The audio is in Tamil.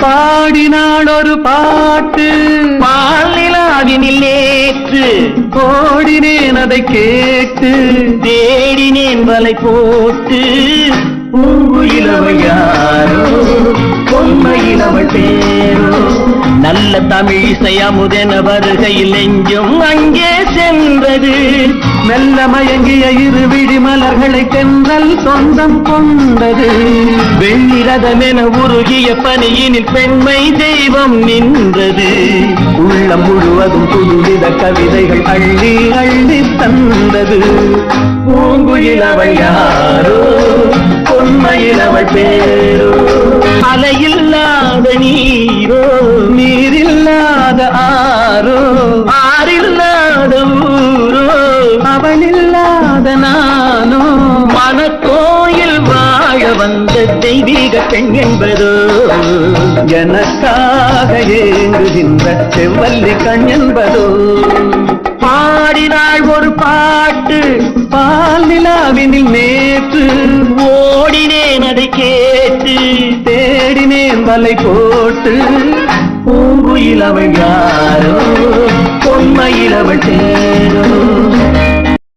பாடினாள் ஒரு பாட்டு. பாலிலாவினில் நேற்று. ஓடினேன் அதை கேட்டு. தேடினேன் வலை போட்டு. பூங்குயிலவையாரோ மெல்ல தமிழ் இசையமுதென வருகையில் எங்கும் அங்கே சென்றது. மெல்ல மயங்கிய இரு விழி மலர்களை தென்றல் சொந்தம் கொண்டது. வெண்ணிரதமென உருகிய பணியினில் பெண்மை தெய்வம் நின்றது. உள்ளம் முழுவதும் புதுவித கவிதைகள் அள்ளி அள்ளி தந்தது. பூங்குயிலவள் யாரோ பொன்மையில் அவள் பேர். வந்த தெய்வீக பெண் என்பதோ? எனக்காக ஏங்குகின்ற செவ்வல்லி கண் என்பதோ? பாடினாள் ஒரு பாட்டு பால் நிலாவினில் நேற்று. ஓடினேன் அதை கேட்டு தேடினேன் வலை போட்டு. பூங்குயில் அவள் யாரோ பொன்மையில் அவள்